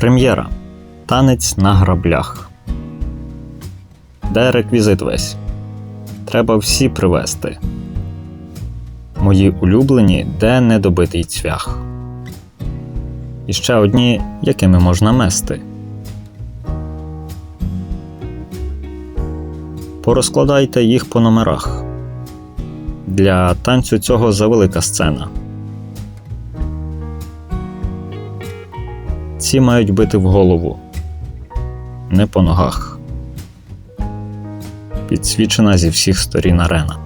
Прем'єра. Танець на граблях. Де реквізит весь? Треба всі привезти. Мої улюблені, де недобитий цвях. І ще одні, якими можна мести. Порозкладайте їх по номерах. Для танцю цього завелика сцена. Ці мають бити в голову, не по ногах. Підсвічена зі всіх сторін арена.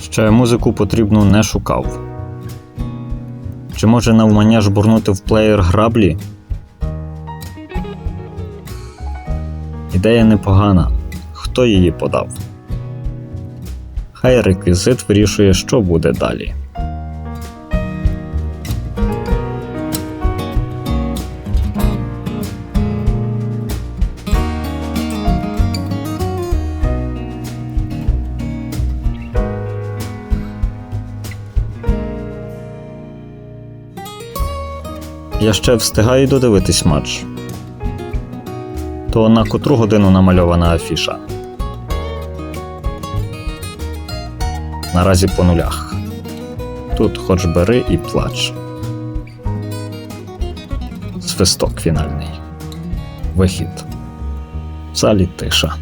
Ще музику потрібну не шукав. Чи може навмання жбурнути в плеєр граблі? Ідея непогана. Хто її подав? Хай реквізит вирішує, що буде далі. Я ще встигаю додивитись матч. То на котру годину намальована афіша. Наразі по нулях. Тут хоч бери і плач. Свисток фінальний. Вихід. В залі тиша.